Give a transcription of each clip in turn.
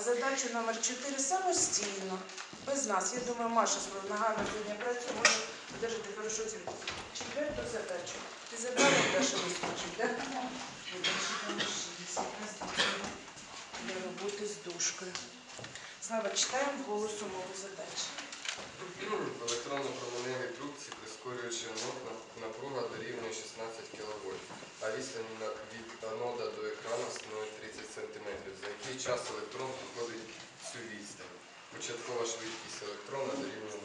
А задачу номер 4 самостійно, без нас. Я думаю, Маша нагадно сьогодні працює, може одержати хорошу оцінку. Четверту задачу. Ти забрала Даша листочок, так? Для роботи з дужкою. Слава, читаємо голосу мову задачі. В електронно-променевій трубці прискорюючи анод напруга дорівнює 16 кВт, а відстань на- від анода до екрану становить 30 см. За який час електрон проходить цю відстань? Початкова швидкість електрона дорівнює нулю.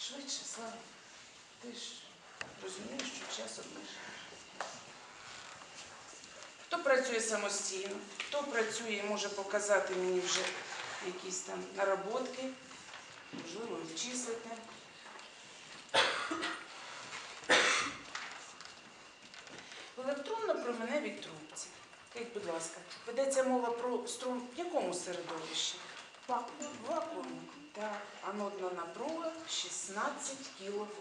Швидше, Слава. Ти ж розумієш, що час обмежений. Хто працює самостійно, хто працює і може показати мені вже якісь там наработки, можливо, обчислити. В електронно-променевій трубці, скажіть, будь ласка, ведеться мова про струм в якому середовищі? Вакуум. Так, анодна напруга 16 кВт.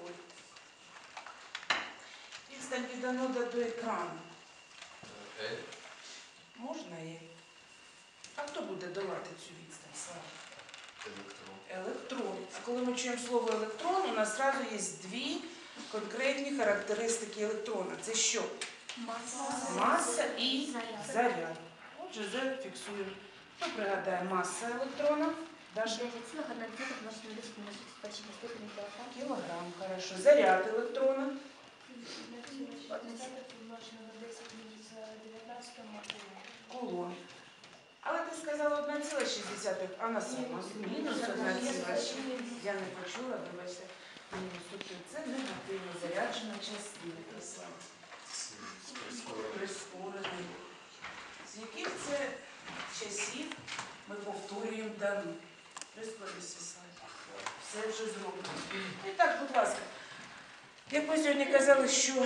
Відстань від анода до екрану. L Можна і. А хто буде долати цю відстань? Слава? електрон. Електрон. А коли ми чуємо слово електрон, у нас одразу є дві конкретні характеристики електрона. Це що? Маса і заряд. Отже, зафіксуємо. Хто пригадає маса електрона? Даша? Кілограм, хорошо. Заряд електрона. Кулон. Але ти сказала 1,6, а на сама мінус 1,6. Я не почула, вибачте. Мінус. Тобто це негативно заряджена частина. Прискорений. З яких це часів ми повторюємо дану? Прискорюйся, Слава. Все вже зроблено. І так, будь ласка. Як ми сьогодні казали, що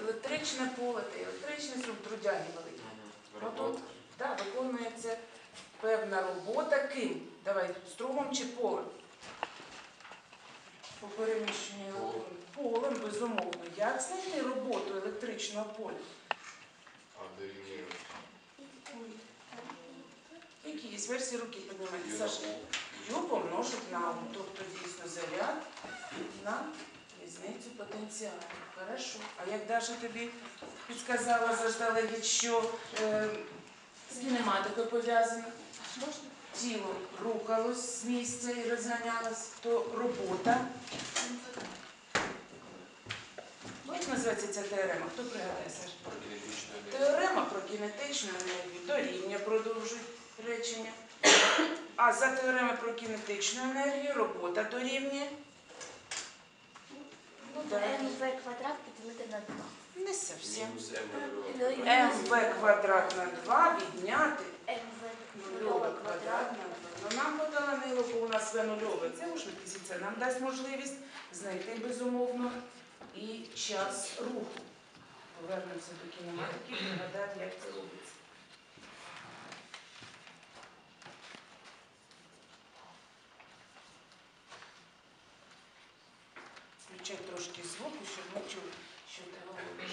електричне поле та електричний струм трудяги великі. Так, виконується певна робота ким? Давай, струмом чи полем? По переміщенню. Полем, безумовно. Як знайти роботу електричного поля? А дорівнює Які є версії руки піднімайте, Саша? Ю помножить на У, тобто дійсно заряд на різницю потенціалу. Хорошо. А як Даша тобі підказала заздалегідь, що е, з кінематикою пов'язано? Тіло рухалось з місця і розганялось, то робота. Як називається ця теорема? Хто пригадає, Саша? Теорема про кінетичну енергію дорівнює продовжує речення. А за теоремою про кінетичну енергію робота дорівнює. Ну. МВ квадрат поділити на 2. Не зовсім. МВ квадрат на 2 відняти МВ нульове квадрат на 2. Ну, нам подала нило, бо у нас В нульове. Це уж це нам дасть можливість знайти безумовно і час руху. Повернемося до кінематики і пригадаємо, як це робиться. Трошки звуку, щоб ми чули, що ти говориш.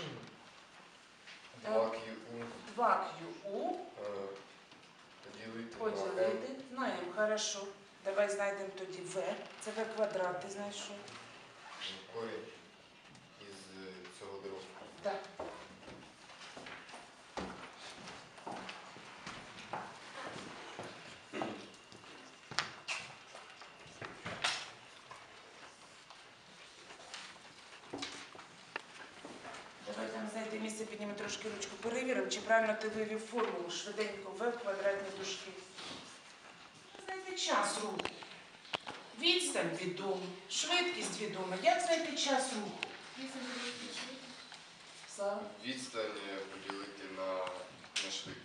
2QU 2QU е, поділити поділити на m. Хорошо. Давай знайдемо тоді v. Це v квадрат, ти знаєш що? Корінь із е, цього дробу. Так. Давай там знайти місце, підніми трошки ручку, перевіримо, чи правильно ти вивів формулу швиденько v в квадратні дужки. Знайти час руху. Відстань відома, швидкість відома. Як знайти час руху? Слава? Відстань е, поділити на, на швидкість.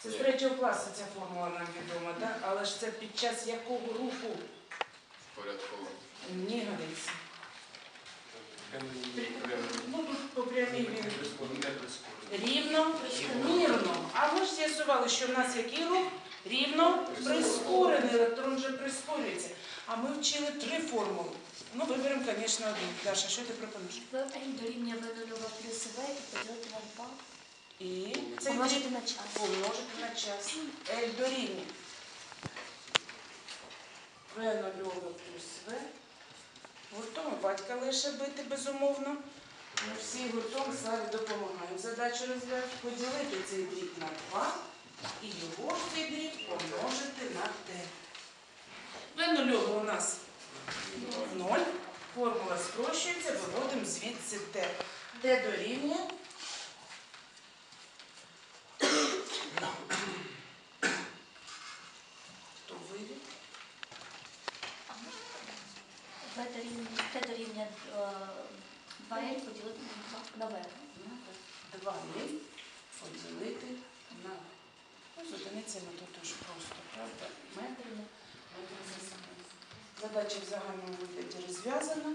Це з третього класу ця формула нам відома, так? Але ж це під час якого руху? Порядково. Ні, годиться. По прямій рівно, мірно. А ми ж з'ясували, що в нас який рух? Рівно прискорений. Електрон вже прискорюється. А ми вчили три формули. Ну, виберемо, звісно, одну. Даша, що ти пропонуєш? ВМ дорівнює В0 плюс В і поділити на 2. І це цей Помножити на час. помножити на час. L дорівнює. В нульове плюс В. Гуртом батька лише бити, безумовно. Ми всі гуртом Славі допомагаємо. Задачу розв'язати. Поділити цей дріб на 2 і його цей дріб помножити на Т. В нульове у нас 0. Формула спрощується, виводимо звідси Т. де дорівнює Хто вивів? В дорівнює, Т дорівнює 2L поділити на 2 на В. 2 лі поділити на ну, з одиницями тут дуже просто, правда? Метри, метри за. Задача в загальному вигляді розв'язана.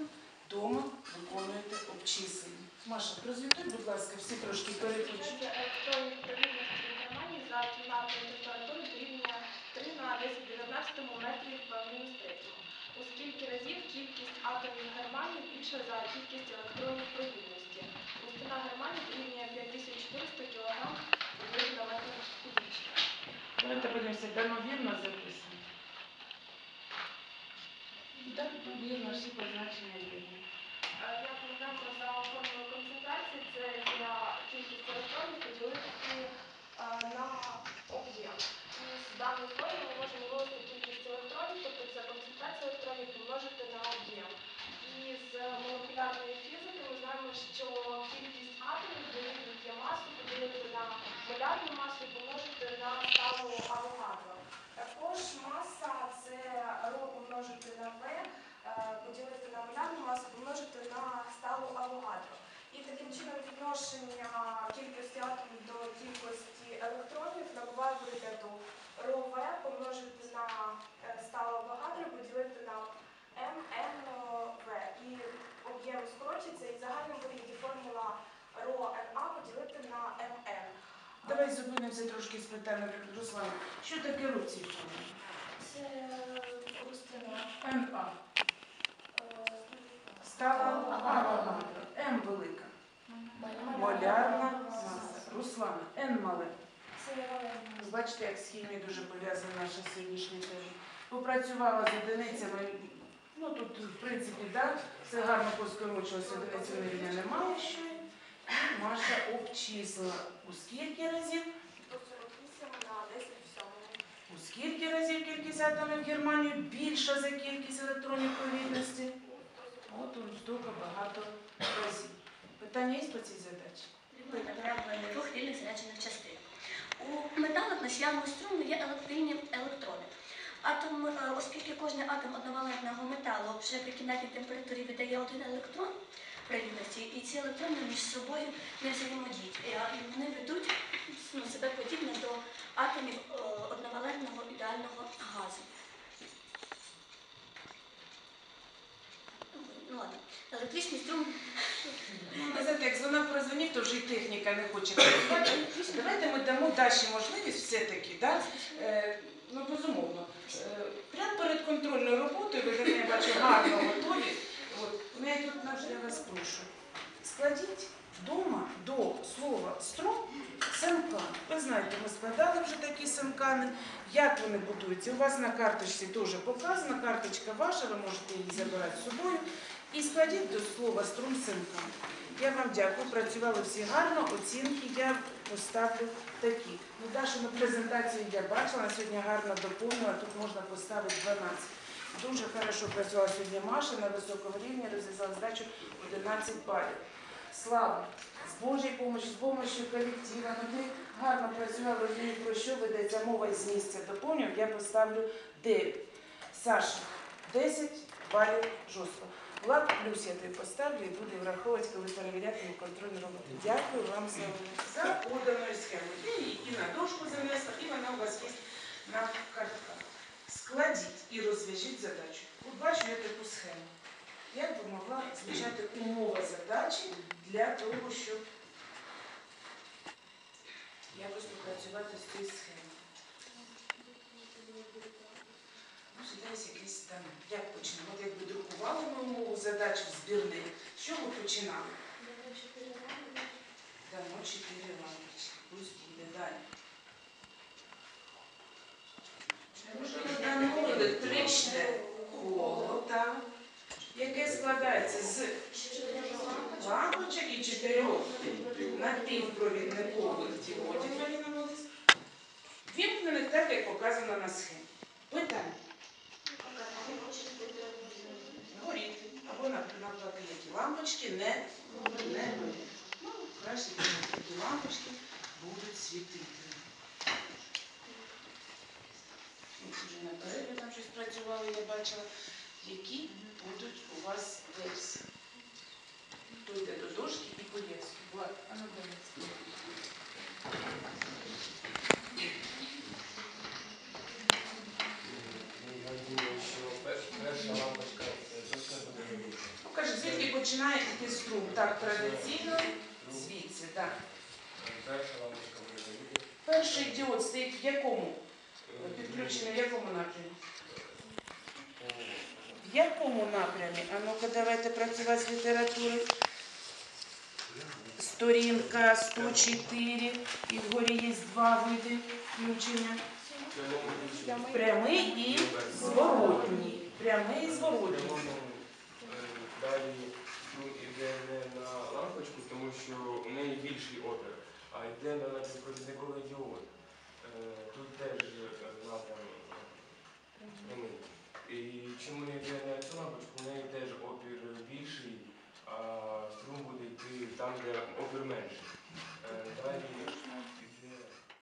Дома виконуєте обчислення. Маша, прозвітуй, будь ласка, всі трошки інформації температури дорівнює 3 на 10 19 метрів в мінус третьому. У скільки разів кількість атомів германію більша за кількість електронів провідності. Густина германію дорівнює 5400 кг на метр кубічний. Давайте подивимося, дано вірно записано. Так, вірно, всі позначення вірно. Е, ми знаємо за формулою концентрації, це для кількості електронів поділити е, на об'єм. І з даної ми можемо вивести кількість електронів, тобто це концентрація електронів помножити на об'єм. І з молекулярної фізики ми знаємо, що кількість атомів дорівнює масу поділити на молярну масу і помножити на сталу Авогадро. Також маса це ро помножити на В, е, поділити на молярну масу, помножити на сталу Авогадро. І таким чином відношення кількості атомів до кількості електронів набуває вигляду РОВ помножити на е, сталу Авогадро, поділити на МНВ. І об'єм скорочиться, і в загальному вигляді формула РОНА поділити на МН. Давай зупинимося трошки спитаємо Руслана. Що таке формулі? Це густина. НА. Стала Авогадро. М велика. Молярна маса. Руслана. Н мале. Ви Бачите, як з хімією дуже пов'язана наша сьогоднішня тема. Попрацювала з одиницями. Ну тут, в принципі, да, все гарно поскорочилося, одиницями рівня немає ще. Маша обчислила. У скільки разів? 148 на 10 в сьомому. У скільки разів кількість атомів Германії більша за кількість електронів провідності? От у стільки багато разів. Питання є по цій задачі? Направлений рух вільних заряджених частин. У металах носіянного струму є електричні електрони. Атом, е, оскільки кожен атом одновалентного металу вже при кімнатній температурі видає один електрон провідності, і ці електрони між собою не взаємодіють. І вони ведуть ну, себе подібно до атомів е, одновалентного ідеального газу. Ну ладно, електричний струм знаєте, як вона прозвонив, то вже й техніка не хоче. Давайте ми дамо Даші можливість все-таки, да? е, ну безумовно. Е, прямо перед контрольною роботою, ви мене я бачу гарно готові. От, ну, я тут наш я вас прошу. Складіть вдома до слова струм семкан. Ви знаєте, ми складали вже такі семкани. Як вони будуються? У вас на карточці теж показана, карточка ваша, ви можете її забирати з собою. І складіть до слова струм семкан. Я вам дякую, працювали всі гарно, оцінки я поставлю такі. Ну, Дашу на презентації я бачила, сьогодні гарно доповнила, тут можна поставити 12. Дуже хорошо працювала сьогодні Маша на високому рівні, розв'язала здачу 11 балів. Слава! З Божою допомогою, з допомогою колектива, ну, ми гарно працювали, розумію, про що ведеться мова із місця доповнював, я поставлю 9. Саша, 10 балів жорстко. Влад плюс я тобі поставлю і буду враховувати, коли перевіряти мою контрольну роботу. Дякую вам за за поданою схемою. Я її і на дошку занесла, і вона у вас є на картках. Складіть і розв'яжіть задачу. От бачу я таку схему. Як би могла звучати умова задачі для того, щоб якось попрацювати з цією схемою? десь якісь там, як почнемо? От якби друкували ми мову задачу в збірник, що ми починали? Дамо 4 лампочки. Пусть буде далі. Ми дамо електричне коло, яке складається з лампочок і чотирьох напівпровідникових діодів. Вімкнених так, як показано на схемі. Діод стоїть в якому? Підключений в якому напрямі? В якому напрямі? А ну-ка давайте працювати з літератури. Сторінка 104. І вгорі є два види включення. Прямий і зворотній. Прямий і зворотній. Далі струм іде не на лампочку, тому що у неї більший опір, а йде на напівпровідниковий діод. Е, тут теж треба І чому не йде на цю лампочку, в неї теж опір більший, а струм буде йти там, де опір менший. Е, Далі